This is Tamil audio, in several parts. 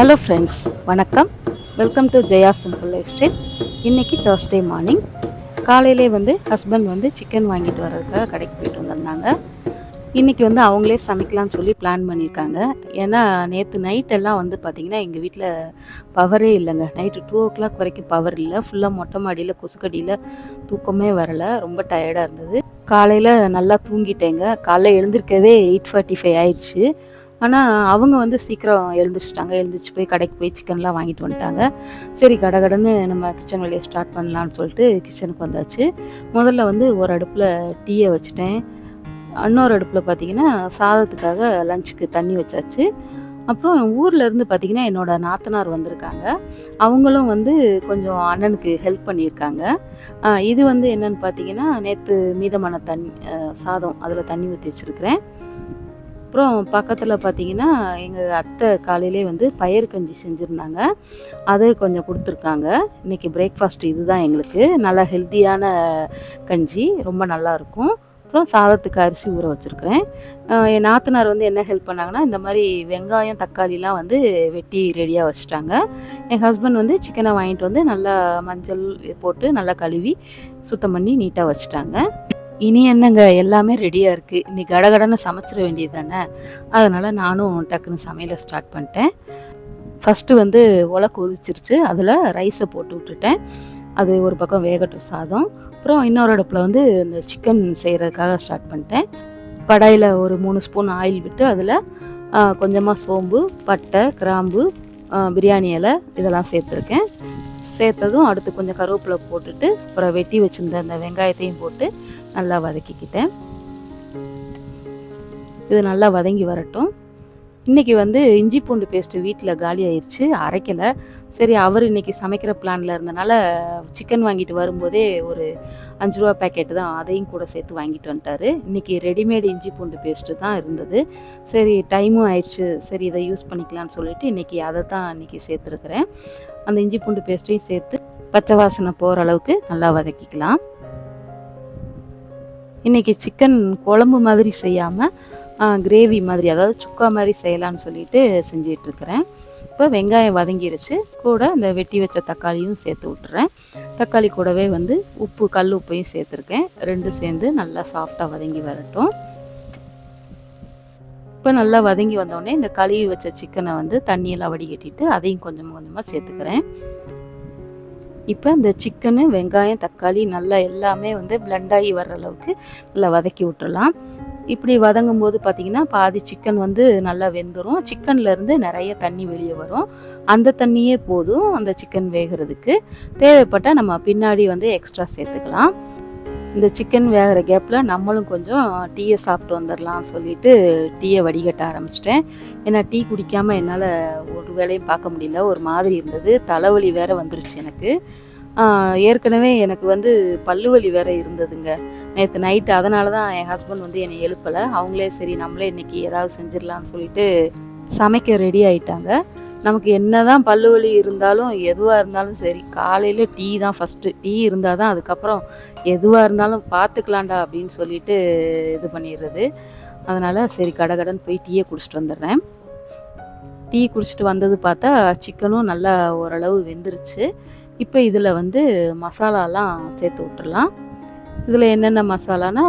ஹலோ ஃப்ரெண்ட்ஸ் வணக்கம். Welcome to Jaya simple lifestyle இன்றைக்கி தேர்ஸ்டே மார்னிங் காலையிலே வந்து ஹஸ்பண்ட் வந்து சிக்கன் வாங்கிட்டு வர்றதுக்காக கடைக்கு போயிட்டு வந்திருந்தாங்க. இன்றைக்கி வந்து அவங்களே சமைக்கலாம்னு சொல்லி பிளான் பண்ணியிருக்காங்க. ஏன்னா நேற்று நைட்டெல்லாம் வந்து பார்த்திங்கன்னா எங்கள் வீட்டில் பவரே இல்லைங்க. நைட்டு டூ ஓ கிளாக் வரைக்கும் பவர் இல்லை. ஃபுல்லாக மொட்டை மாடியில் கொசுக்கடியில் தூக்கமே வரலை. ரொம்ப டயர்டாக இருந்தது. காலையில் நல்லா தூங்கிட்டேங்க. காலைல எழுந்திருக்கவே எயிட் ஃபார்ட்டி ஃபைவ் ஆயிடுச்சு. ஆனால் அவங்க வந்து சீக்கிரம் எழுந்திரிச்சிட்டாங்க. எழுந்திரிச்சு போய் கடைக்கு போய் சிக்கன்லாம் வாங்கிட்டு வந்துட்டாங்க. சரி கடகடன்னு நம்ம கிச்சன் வேலையை ஸ்டார்ட் பண்ணலான்னு சொல்லிட்டு கிச்சனுக்கு வந்தாச்சு. முதல்ல வந்து ஒரு அடுப்பில் டீயை வச்சுட்டேன். இன்னொரு அடுப்பில் பார்த்தீங்கன்னா சாதத்துக்காக லஞ்சுக்கு தண்ணி வச்சாச்சு. அப்புறம் ஊரில் இருந்து பார்த்தீங்கன்னா என்னோடய நாத்தனார் வந்திருக்காங்க. அவங்களும் வந்து கொஞ்சம் அண்ணனுக்கு ஹெல்ப் பண்ணியிருக்காங்க. இது வந்து என்னன்னு பார்த்தீங்கன்னா நேற்று மீதமான தண்ணி சாதம். அதில் தண்ணி ஊற்றி வச்சுருக்கிறேன். அப்புறம் பக்கத்தில் பார்த்தீங்கன்னா எங்கள் அத்தை காலையிலே வந்து பயிர் கஞ்சி செஞ்சுருந்தாங்க. அது கொஞ்சம் கொடுத்துருக்காங்க. இன்றைக்கி பிரேக்ஃபாஸ்ட் இதுதான் எங்களுக்கு. நல்லா ஹெல்த்தியான கஞ்சி ரொம்ப நல்லாயிருக்கும் அப்புறம் சாதத்துக்கு அரிசி ஊற வச்சுருக்கிறேன். என் நாத்தனார் வந்து என்ன ஹெல்ப் பண்ணாங்கன்னா இந்த மாதிரி வெங்காயம் தக்காளிலாம் வந்து வெட்டி ரெடியாக வச்சுட்டாங்க. என் ஹஸ்பண்ட் வந்து சிக்கனை வாங்கிட்டு வந்து நல்லா மஞ்சள் போட்டு நல்லா கழுவி சுத்தம் பண்ணி நீட்டாக வச்சுட்டாங்க. இனி என்னங்க எல்லாமே ரெடியாக இருக்குது இன்னைக்கு கடகடன்னு சமைச்சிட வேண்டியது தானே? அதனால் நானும் டக்குன்னு சமையலை ஸ்டார்ட் பண்ணிட்டேன். ஃபஸ்ட்டு வந்து உலை கொதிச்சிருச்சு. அதில் ரைஸை போட்டு விட்டுட்டேன். அது ஒரு பக்கம் வேகட்டும் சாதம். அப்புறம் இன்னொரு அடுப்பில் வந்து இந்த சிக்கன் செய்கிறதுக்காக ஸ்டார்ட் பண்ணிட்டேன். கடாயில் ஒரு மூணு ஸ்பூன் ஆயில் விட்டு அதில் கொஞ்சமாக சோம்பு பட்டை கிராம்பு பிரியாணி இலை இதெல்லாம் சேர்த்துருக்கேன். சேர்த்ததும் அடுத்து கொஞ்சம் கருவேப்பிலை போட்டுட்டு அப்புறம் வெட்டி வச்சுருந்த அந்த வெங்காயத்தையும் போட்டு நல்லா வதக்கிக்கிட்டேன். இது நல்லா வதங்கி வரட்டும். இன்றைக்கி வந்து இஞ்சி பூண்டு பேஸ்ட்டு வீட்டில் காலி ஆயிடுச்சு அரைக்கலை. சரி அவர் இன்றைக்கி சமைக்கிற பிளானில் இருந்தனால சிக்கன் வாங்கிட்டு வரும்போதே ஒரு அஞ்சு ரூபா பேக்கெட்டு தான் அதையும் கூட சேர்த்து வாங்கிட்டு வந்துட்டாரு. இன்றைக்கி ரெடிமேட் இஞ்சி பூண்டு பேஸ்ட்டு தான் இருந்தது. சரி டைமும் ஆயிடுச்சு. சரி இதை யூஸ் பண்ணிக்கலாம்னு சொல்லிட்டு இன்றைக்கி அதை தான் இன்றைக்கி சேர்த்துருக்குறேன். அந்த இஞ்சி பூண்டு பேஸ்ட்டையும் சேர்த்து பச்சை வாசனை போகிற அளவுக்கு நல்லா வதக்கிக்கலாம். இன்றைக்கி சிக்கன் குழம்பு மாதிரி செய்யாமல் கிரேவி மாதிரி அதாவது சுக்கா மாதிரி செய்யலாம்னு சொல்லிட்டு செஞ்சிட்ருக்கிறேன் இப்போ வெங்காயம் வதங்கிருச்சு. கூட இந்த வெட்டி வச்ச தக்காளியும் சேர்த்து விட்டுறேன். தக்காளி கூடவே வந்து உப்பு கல் உப்பையும் சேர்த்துருக்கேன். ரெண்டும் சேர்ந்து நல்லா சாஃப்டாக வதங்கி வரட்டும். இப்போ நல்லா வதங்கி வந்தோடனே இந்த கழுவி வச்ச சிக்கனை வந்து தண்ணியெல்லாம் வடிகட்டிட்டு அதையும் கொஞ்சம் கொஞ்சமாக சேர்த்துக்கிறேன். இப்போ இந்த சிக்கனு வெங்காயம் தக்காளி நல்லா எல்லாமே வந்து blend ஆகி வர்ற அளவுக்கு நல்லா வதக்கி விட்டுறலாம். இப்படி வதங்கும் போது பார்த்திங்கன்னா பாதி சிக்கன் வந்து நல்லா வெந்துடும் சிக்கன்லேருந்து நிறைய தண்ணி வெளியே வரும். அந்த தண்ணியே போதும் அந்த சிக்கன் வேகிறதுக்கு. தேவைப்பட்டால் நம்ம பின்னாடி வந்து எக்ஸ்ட்ரா சேர்த்துக்கலாம். இந்த சிக்கன் வேகிற கேப்பில் நம்மளும் கொஞ்சம் டீயை சாப்பிட்டு வந்துடலாம் சொல்லிட்டு டீயை வடிகட்ட ஆரம்பிச்சிட்டேன். ஏன்னா டீ குடிக்காமல் என்னால் ஒரு வேலையும் பார்க்க முடியல. ஒரு மாதிரி இருந்தது. தலைவலி வேற வந்துருச்சு எனக்கு. ஏற்கனவே எனக்கு வந்து பல்லுவலி வேற இருந்ததுங்க. நேற்று நைட்டு அதனால தான் என் ஹஸ்பண்ட் வந்து என்னை எழுப்பலை. அவங்களே சரி நம்மளே இன்னைக்கு ஏதாவது செஞ்சிடலான்னு சொல்லிட்டு சமைக்க ரெடி ஆயிட்டாங்க. நமக்கு என்ன தான் பல்லு வலி இருந்தாலும் எதுவாக இருந்தாலும் சரி காலையில் டீ தான் ஃபஸ்ட்டு டீ இருந்தால் தான் அதுக்கப்புறம் எதுவாக இருந்தாலும் பார்த்துக்கலாம்டா அப்படின்னு சொல்லிட்டு இது பண்ணிடுறது. அதனால் சரி கடகடன்னு போய் டீயை குடிச்சிட்டு வந்துடுறேன். டீ குடிச்சிட்டு வந்தது பார்த்தா சிக்கனும் நல்லா ஓரளவு வெந்துருச்சு. இப்போ இதில் வந்து மசாலாலாம் சேர்த்து விட்டுடலாம். இதில் என்னென்ன மசாலானா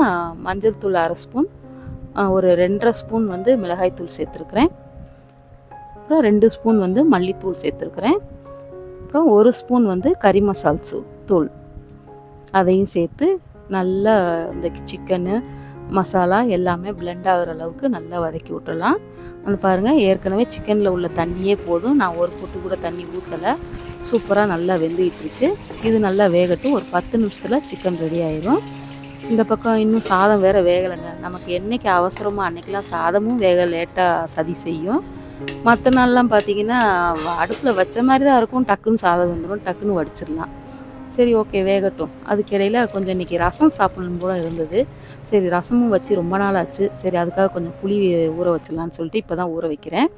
மஞ்சள் தூள் அரை ஸ்பூன் ஒரு ரெண்டரை ஸ்பூன் வந்து மிளகாய்த்தூள் சேர்த்துருக்குறேன். அப்புறம் ரெண்டு ஸ்பூன் வந்து மல்லித்தூள் சேர்த்துருக்குறேன். அப்புறம் ஒரு ஸ்பூன் வந்து கறி மசால் சூ தூள். அதையும் சேர்த்து நல்லா இந்த சிக்கனு மசாலா எல்லாமே பிளெண்ட் ஆகிற அளவுக்கு நல்லா வதக்கி விட்டுடலாம். அந்த பாருங்கள் ஏற்கனவே சிக்கனில் உள்ள தண்ணியே போதும். நான் ஒரு பொட்டு கூட தண்ணி ஊற்றலை சூப்பராக நல்லா வெந்துக்கிட்டு இருக்கு. இது நல்லா வேகட்டும். ஒரு பத்து நிமிஷத்தில் சிக்கன் ரெடி ஆயிரும். இந்த பக்கம் இன்னும் சாதம் வேறு வேகலைங்க. நமக்கு என்னைக்கு அவசரமோ அன்றைக்கெலாம் சாதமும் வேக லேட்டாக சதி செய்யும். மற்ற நாள்லாம் பார்த்தீங்கன்னா அடுப்பில் வச்ச மாதிரி தான் இருக்கும். டக்குன்னு சாதம் வந்துடும் டக்குன்னு வடிச்சிடலாம். சரி ஓகே வேகட்டும். அதுக்கிடையில் கொஞ்சம் இன்றைக்கி ரசம் சாப்பிடணும் கூட இருந்தது. சரி ரசமும் வச்சு ரொம்ப நாள் ஆச்சு. சரி அதுக்காக கொஞ்சம் புளி ஊற வச்சிடலான்னு சொல்லிட்டு இப்போ தான் ஊற வைக்கிறேன்.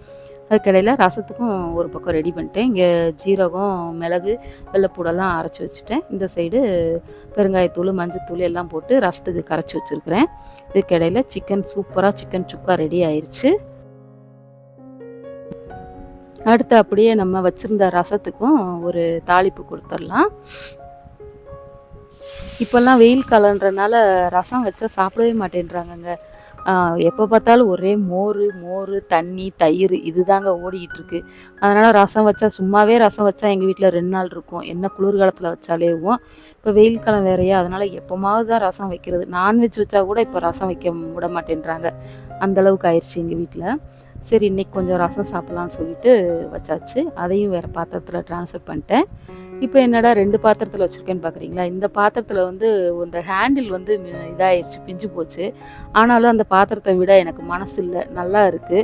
அதுக்கிடையில் ரசத்துக்கும் ஒரு பக்கம் ரெடி பண்ணிட்டேன். இங்கே ஜீரகம் மிளகு வெள்ளைப்பூடெல்லாம் அரைச்சி வச்சுட்டேன். இந்த சைடு பெருங்காயத்தூள் மஞ்சத்தூள் எல்லாம் போட்டு ரசத்துக்கு கரைச்சி வச்சுருக்கிறேன். இதுக்கிடையில் சிக்கன் சூப்பராக சிக்கன் சுக்கா ரெடி ஆயிடுச்சு அடுத்து அப்படியே நம்ம வச்சுருந்த ரசத்துக்கும் ஒரு தாளிப்பு கொடுத்துடலாம். இப்போல்லாம் வெயில் காலன்றனால ரசம் வச்சா சாப்பிடவே மாட்டேன்றாங்கங்க. எப்போ பார்த்தாலும் ஒரே மோர் மோர் தண்ணி தயிர் இதுதாங்க ஓடிக்கிட்டு இருக்கு அதனால் ரசம் வச்சா சும்மாவே ரசம் வச்சா எங்கள் வீட்டில் ரெண்டு நாள் இருக்கும். என்ன குளிர்காலத்தில் வச்சாலேவும் இப்போ வெயில் காலம் வேறையா அதனால் எப்போமாவது தான் ரசம் வைக்கிறது. நான்வெஜ் வச்சா கூட இப்போ ரசம் வைக்க விட மாட்டேன்றாங்க. அந்தளவுக்கு ஆயிடுச்சு எங்கள் வீட்டில் சரி இன்றைக்கி கொஞ்சம் ரசம் சாப்பிட்லான்னு சொல்லிட்டு வச்சாச்சு. அதையும் வேறு பாத்திரத்தில் ட்ரான்ஸ்ஃபர் பண்ணிட்டேன். இப்போ என்னடா ரெண்டு பாத்திரத்தில் வச்சுருக்கேன்னு பார்க்குறீங்களா இந்த பாத்திரத்தில் வந்து இந்த ஹேண்டில் வந்து இதாகிடுச்சு பிஞ்சு போச்சு. ஆனாலும் அந்த பாத்திரத்தை விட எனக்கு மனசு இல்லை. நல்லா இருக்குது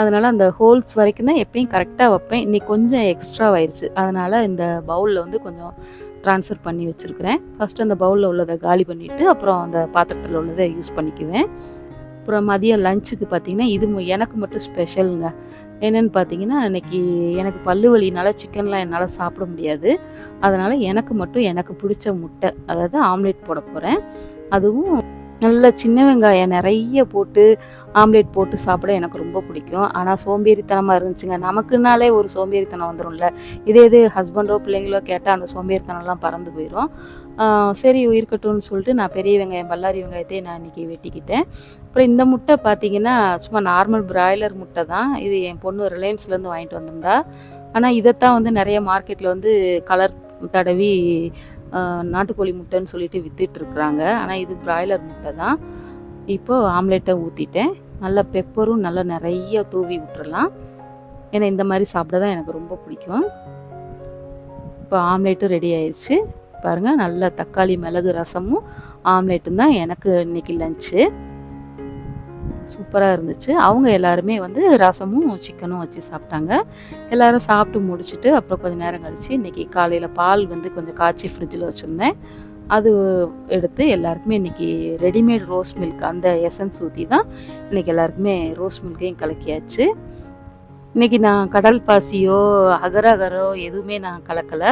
அதனால் அந்த ஹோல்ஸ் வரைக்கும் தான் எப்பயும் கரெக்டாக வைப்பேன். இன்றைக்கி கொஞ்சம் எக்ஸ்ட்ரா ஆயிடுச்சு அதனால் இந்த பவுலில் வந்து கொஞ்சம் ட்ரான்ஸ்ஃபர் பண்ணி வச்சுருக்கிறேன். ஃபஸ்ட்டு அந்த பவுலில் உள்ளதை காலி பண்ணிவிட்டு அப்புறம் அந்த பாத்திரத்தில் உள்ளதை யூஸ் பண்ணிக்குவேன். அப்புறம் மதியம் லஞ்சுக்கு பார்த்தீங்கன்னா இது எனக்கு மட்டும் ஸ்பெஷலுங்க என்னென்னு பார்த்தீங்கன்னா இன்னைக்கு எனக்கு பல்லு வலினால சிக்கன்லாம் என்னால் சாப்பிட முடியாது. அதனால் எனக்கு மட்டும் எனக்கு பிடிச்ச முட்டை அதாவது ஆம்லேட் போட போகிறேன் அதுவும் நல்ல சின்ன வெங்காயம் நிறைய போட்டு ஆம்லேட் போட்டு சாப்பிட எனக்கு ரொம்ப பிடிக்கும். ஆனால் சோம்பேறித்தனமாக இருந்துச்சுங்க. நமக்குனாலே ஒரு சோம்பேறித்தனம் வந்துடும்ல இதே இது ஹஸ்பண்டோ பிள்ளைங்களோ கேட்டால் அந்த சோம்பேறித்தனம்லாம் பறந்து போயிடும் சரி இருக்கட்டும்னு சொல்லிட்டு நான் பெரிய வெங்காயம் பல்லாரி வெங்காயத்தையே நான் இன்றைக்கி வெட்டிக்கிட்டேன். அப்புறம் இந்த முட்டை பார்த்தீங்கன்னா சும்மா நார்மல் பிராய்லர் முட்டை தான். இது என் பொண்ணு ரிலையன்ஸ்லேருந்து வாங்கிட்டு வந்திருந்தா. ஆனால் இதைத்தான் வந்து நிறைய மார்க்கெட்டில் வந்து கலர் தடவி நாட்டுக்கோழி முட்டைன்னு சொல்லிட்டு வித்துட்டு இருக்கிறாங்க ஆனால் இது பிராய்லர் முட்டை தான். இப்போ ஆம்லேட்டை ஊற்றிட்டேன் நல்ல பெப்பரும் நல்லா நிறைய தூவி விட்டுறலாம். ஏன்னா இந்த மாதிரி சாப்பிட தான் எனக்கு ரொம்ப பிடிக்கும். இப்போ ஆம்லேட்டும் ரெடி ஆயிடுச்சு. பாருங்கள் நல்ல தக்காளி மிளகு ரசமும் ஆம்லேட்டும் தான் எனக்கு இன்னைக்கு லஞ்சு சூப்பராக இருந்துச்சு. அவங்க எல்லாருமே வந்து ரசமும் சிக்கனும் வச்சு சாப்பிட்டாங்க. எல்லாரும் சாப்பிட்டு முடிச்சுட்டு அப்புறம் கொஞ்சம் நேரம் கழிச்சு இன்றைக்கி காலையில் பால் வந்து கொஞ்சம் காய்ச்சி ஃப்ரிட்ஜில் வச்சுருந்தேன். அது எடுத்து எல்லாருக்குமே இன்றைக்கி ரெடிமேட் ரோஸ் மில்க் அந்த எசன்ஸ் ஊற்றி தான் இன்றைக்கி எல்லாருக்குமே ரோஸ் மில்க்கையும் கலக்கியாச்சு. இன்றைக்கி நான் கடல் பாசியோ அகர அகரோ எதுவுமே நான் கலக்கலை.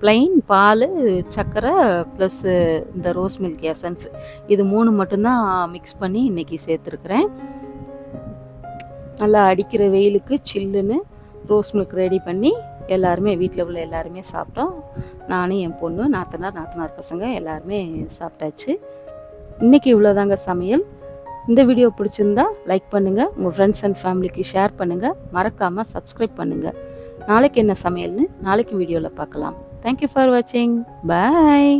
ப்ளைன் பால் சர்க்கரை ப்ளஸ்ஸு இந்த ரோஸ் மில்க் எசன்ஸ் இது மூணு மட்டும்தான் மிக்ஸ் பண்ணி இன்றைக்கி சேர்த்துருக்குறேன். நல்லா அடிக்கிற வெயிலுக்கு சில்லுன்னு ரோஸ் மில்க் ரெடி பண்ணி எல்லாருமே வீட்டில் உள்ள எல்லாருமே சாப்பிட்டோம். நானும் என் பொண்ணு நாத்தனார் நாத்தனார் பசங்க எல்லாருமே சாப்பிட்டாச்சு. இன்றைக்கி இவ்வளோதாங்க சமையல். இந்த வீடியோ பிடிச்சிருந்தா லைக் பண்ணுங்கள் உங்கள் ஃப்ரெண்ட்ஸ் அண்ட் ஃபேமிலிக்கு ஷேர் பண்ணுங்கள் மறக்காமல் சப்ஸ்கிரைப் பண்ணுங்கள் நாளைக்கு என்ன சமையல்னு நாளைக்கு வீடியோவில் பார்க்கலாம். தேங்க்யூ ஃபார் வாட்சிங் பாய்